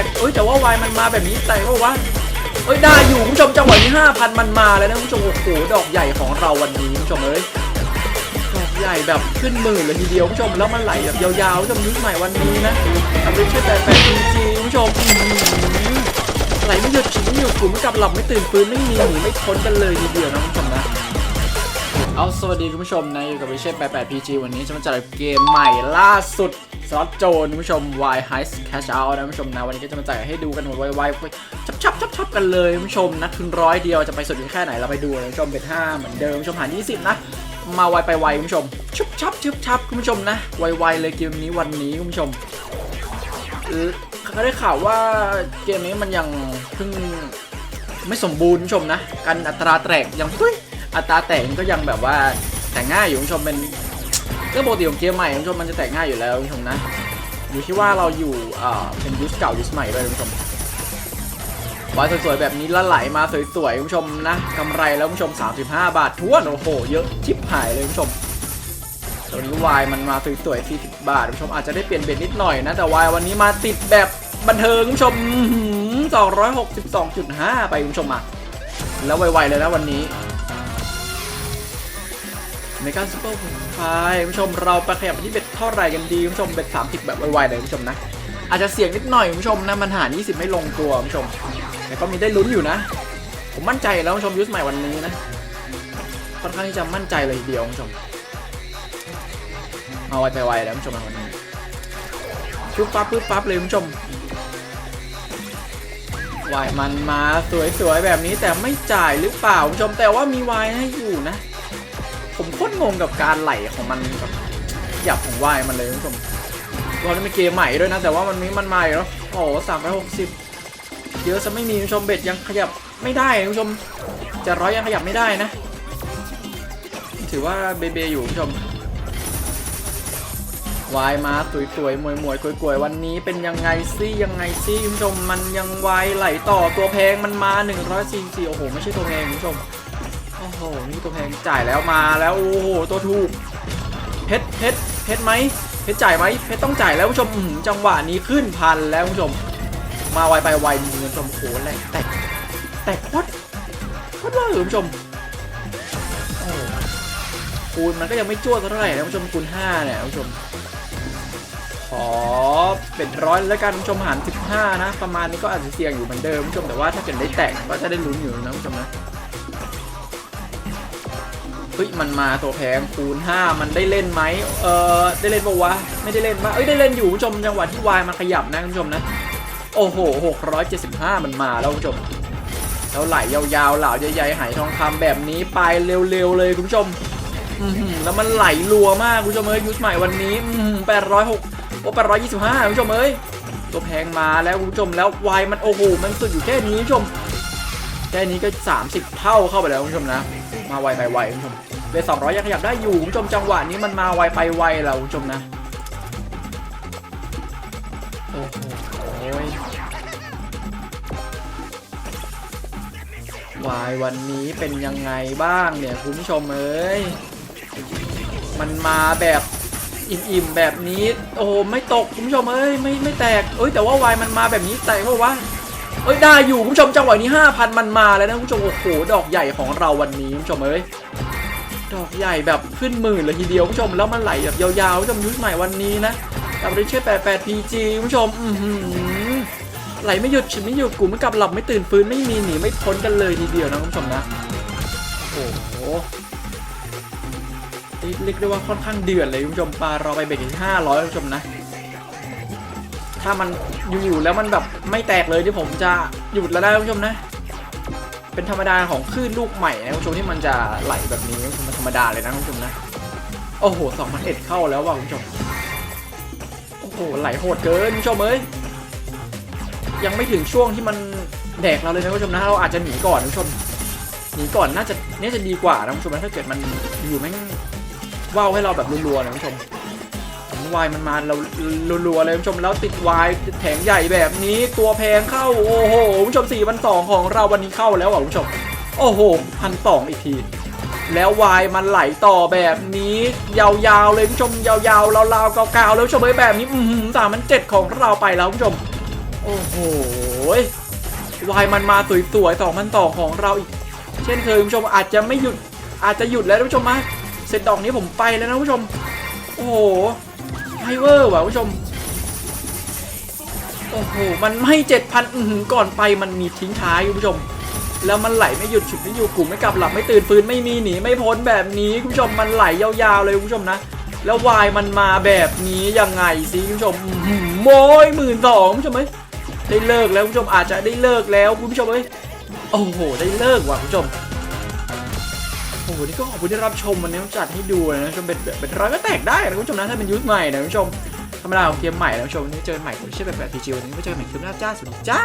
กเอ้ยแต่ว่าวายมันมาแบบนี้แต่ก็ว่าเอ้ยได้อยู่คุณผู้ชมจังหวะนี้ห้าพันมันมาแล้วนะคุณผู้ชมโอ้โหดอกใหญ่ของเราวันนี้คุณผู้ชมเอ้ยดอกใหญ่แบบขึ้นหมื่นเลยทีเดียวคุณผู้ชมแล้วมันไหลแบบยาวๆคุณผู้ชมยุคใหม่วันนี้นะทำด้วยช่วยแต่แปดจริงๆคุณผู้ชมไหลไม่หยุดฉิบไม่หยุดกลุ่มไม่กลับหลับไม่ตื่นฟื้นไม่มีหนีไม่พ้นกันเลยทีเดียวนะคุณผู้ชมนะ เอาสวัสดีคุณผู้ชมนะอยู่กับวิเชษ88 PG วันนี้จะมาจัดเกมใหม่ล่าสุดสล็อตโจนคุณผู้ชม Y Heist Cash Out นะคุณผู้ชมนะวันนี้ก็จะมาจ่ายให้ดูกันหมดไวๆชับชับชับชับกันเลยคุณผู้ชมนะทุนร้อยเดียวจะไปสุดถึงแค่ไหนเราไปดูคุณผู้ชมเป็น5เหมือนเดิมคุณผู้ชมหาร20 นะ มาไวไปไวคุณผู้ชมชุบชับชุบชับคุณผู้ชมนะไวๆเลยเกมนี้วันนี้คุณผู้ชมเออเขาได้ข่าวว่าเกมนี้มันยังเพิ่งไม่สมบูรณ์คุณผู้ชมนะการอัตราแตกยังเฮ้ย อัตราแตกมันก็ยังแบบว่าแต่งง่ายอยู่คุณผู้ชมเป็นเรื่องปกติของเกมใหม่คุณผู้ชมมันจะแตกง่ายอยู่แล้วคุณผู้ชมนะอยู่ที่ว่าเราอยู่เอ่อเป็นยุคเก่ายุคใหม่ด้วยคุณผู้ชมวายสวยๆแบบนี้ล้วไหลมาสวยๆคุณผู้ชมนะกำไรแล้วคุณผู้ชม 35 บาททวนโอ้โห เยอะชิบหายเลยคุณผู้ชมตัวนี้วายมันมาสวยๆ40 บาทคุณผู้ชมอาจจะได้เปลี่ยนเบ็ดนิดหน่อยนะ แต่วายวันนี้มาติดแบบบันเทิงคุณผู้ชมอื้อหือ262.5 ไปคุณผู้ชมมาแล้วไวๆเลยนะวันนี้ ในการซุปเปอร์ผลพายผู้ชมเราไปขยับไปที่เบ็ดเท่าไหร่กันดีผู้ชมเบ็ด30แบบไวๆเลยผู้ชมนะ อาจจะเสี่ยงนิดหน่อยผู้ชมนะมันหาร20ไม่ลงตัวผู้ชมแต่ก็มีได้ลุ้นอยู่นะ ผมมั่นใจแล้วผู้ชมยุคใหม่วันนี้นะค่อนข้างที่จะมั่นใจเลยเดียวผู้ชมเอาไวไปไวแล้วผู้ชมนวันนี้ปึ๊บปั๊บปึ๊บปั๊บเลยผู้ชมวายมันมาสวยๆแบบนี้แต่ไม่จ่ายหรือเปล่าผู้ชมแต่ว่ามีวายให้อยู่นะ คตรงงกับการไหลของมันแบบหยับของวายมันเลยคุณผู้ชมเราได้เป็นเกมใหม่ด้วยนะ แต่ว่ามันมีมันมาอีกแล้วโอ้สามร้อยหกสิบเยอะซะไม่มีคุณผู้ชมเบ็ดยังขยับไม่ได้คุณผู้ชมจะร้อยยังขยับไม่ได้นะ ถือว่าเบเบอยู่คุณผู้ชมวายมาสวยๆมวยมวยๆกวยๆวันนี้เป็นยังไงซี่ยังไงซี่คุณผู้ชมมันยังวายไหลต่อตัวแพงมันมา144โอ้โหไม่ใช่ตัวแพงคุณผู้ชม โอ้โห นี่ตัวแพงจ่ายแล้วมาแล้ว โอ้โห ตัวถูก เพชรเพชรเพชรไหมเพชรจ่ายไหมเพชรต้องจ่ายแล้วคุณผู้ชมจังหวะนี้ขึ้นพันแล้วคุณผู้ชม มาไวไปไวคุณผู้ชมโอ้โหแหลกแตกแตกโคตรโคตรว่าคุณผู้ชมคูณมันก็ยังไม่จ้วเท่าไหร่นะคุณผู้ชมคูณ5เนี่ยคุณผู้ชมขอเป็นร้อยแล้วกันคุณผู้ชมหาร15นะประมาณนี้ก็อาจจะเสี่ยงอยู่เหมือนเดิมคุณผู้ชมแต่ว่าถ้าเกิดได้แตกก็จะได้ลุ้นอยู่นะคุณผู้ชมนะ เฮ้ยมันมาตัวแพงคูณ 5 มันได้เล่นไหมเออได้เล่นปะวะไม่ได้เล่นปะเอ้ยได้เล่นอยู่คุณผู้ชมจังหวะที่วายมันขยับนะคุณผู้ชมนะโอ้โห 675 มันมาแล้วคุณผู้ชม แล้วไหลยาวๆ เหล่าใหญ่ๆ หายทองคำแบบนี้ไปเร็วๆ เลยคุณผู้ชมอื้อหือแล้วมันไหลรัวมากคุณผู้ชมเอ้ยยุคใหม่วันนี้แปดร้อยหกโอ้แปดร้อยยี่สิบห้าคุณผู้ชมเอ้ย ตัวแพงมาแล้วคุณผู้ชมแล้ววายมันโอ้โห มันสุดอยู่แค่นี้คุณผู้ชม แค่นี้ก็ 30 เท่าเข้าไปแล้วคุณผู้ชมนะ มาไวไปไวคุณผู้ชมเบสสองร้อยยังขยับได้อยู่คุณผู้ชมจังหวะนี้มันมาไวไปไวแล้วคุณผู้ชมนะโอ้โหวายวันนี้เป็นยังไงบ้างเนี่ยคุณผู้ชมเอ้ย มันมาแบบอิ่มๆแบบนี้ โอ้ไม่ตกคุณผู้ชมเอ้ยไม่ไม่แตกเอ้ยแต่ว่าวายมันมาแบบนี้แตกเพราะว่า เอ้ยได้อยู่คุณผู้ชมจังหวะนี้5,000มันมาแล้วนะคุณผู้ชมโอ้โหดอกใหญ่ของเราวันนี้คุณผู้ชมเอ้ยดอกใหญ่แบบขึ้นหมื่นเลยทีเดียวคุณผู้ชมแล้วมันไหลแบบยาวๆคุณผู้ชมยุคใหม่วันนี้นะกับริเช่88 PG คุณผู้ชมอือหือไหลไม่หยุดฉิบไม่หยุดกลุ่มไม่กลับหลับไม่ตื่นฟื้นไม่มีหนีไม่พ้นกันเลยทีเดียวนะคุณผู้ชมนะโอ้โหเรียกได้ว่าค่อนข้างเดือดเลยคุณผู้ชมปลาเราไปเบรกที่ห้าร้อยคุณผู้ชมนะ ถ้ามันอยู่ๆแล้วมันแบบไม่แตกเลยที่ผมจะหยุดแล้วได้คุณผู้ชมนะ เป็นธรรมดาของคลื่นลูกใหม่นะคุณผู้ชมที่มันจะไหลแบบนี้คุณผู้ชมมันธรรมดาเลยนะคุณผู้ชมนะ โอ้โหสองพันเอ็ดเข้าแล้วว่ะคุณผู้ชม โอ้โหไหลโหดเกินคุณผู้ชมเอ้ย ยังไม่ถึงช่วงที่มันแดกเราเลยนะคุณผู้ชมนะ เราอาจจะหนีก่อนคุณผู้ชม หนีก่อนน่าจะนี่จะดีกว่านะคุณผู้ชมนะถ้าเกิดมันอยู่แม่งว่าวให้เราแบบรัวๆนะคุณผู้ชม วายมันมาเรารัวๆเลยคุณผู้ชมแล้วติดวายแผงใหญ่แบบนี้ตัวแพงเข้าโอ้โหคุณผู้ชม4 2 0 0ของเราวันนี้เข้าแล้วอะคุณผู้ชม โอ้โหพันสองอีกที แล้ววายมันไหลต่อแบบนี้ ยาวๆเลยคุณผู้ชมยาวๆราวๆเกาๆแล้วคุณผู้ชมเอ้ยแบบนี้อืมสามมันเจ็ดของเราไปแล้วคุณผู้ชม โอ้โหวายมันมาสวยๆสองพันต่อของเราอีก เช่นเคยคุณผู้ชมอาจจะไม่หยุดอาจจะหยุดแล้วผู้ชมมาเสร็จดอกนี้ผมไปแล้วนะคุณผู้ชม โอ้โห เวอร์ว่ะคุณผู้ชม โอ้โห มันไม่เจ็ดพันก่อนไปมันมีทิ้งท้ายคุณผู้ชม แล้วมันไหลไม่หยุดฉุดไม่อยู่กลุ่มไม่กลับหลับไม่ตื่นฟื้นไม่มีหนีไม่พ้นแบบนี้คุณผู้ชมมันไหลยาวๆเลยคุณผู้ชมนะ แล้ววายมันมาแบบนี้ยังไงสิคุณผู้ชมอื้อหือโมยหมื่นสองคุณผู้ชมเอ้ยได้เลิกแล้วคุณผู้ชมอาจจะได้เลิกแล้วคุณผู้ชมเอ้ยโอ้โห ได้เลิกว่ะคุณผู้ชม โอ้โหนี่ก็ขอบคุณที่รับชมวันนี้จัดให้ดูนะคุณผู้ชมเป็นเป็นร้อยก็แตกได้นะคุณผู้ชมนะถ้าเป็นยุคใหม่นะคุณผู้ชมธรรมดาของเกมใหม่นะคุณผู้ชมนี่เจอใหม่ผมเชื่อแบบแบบพีจีวันนี้ไม่เจอใหม่คลิปหน้าจ้าสวัสดีจ้า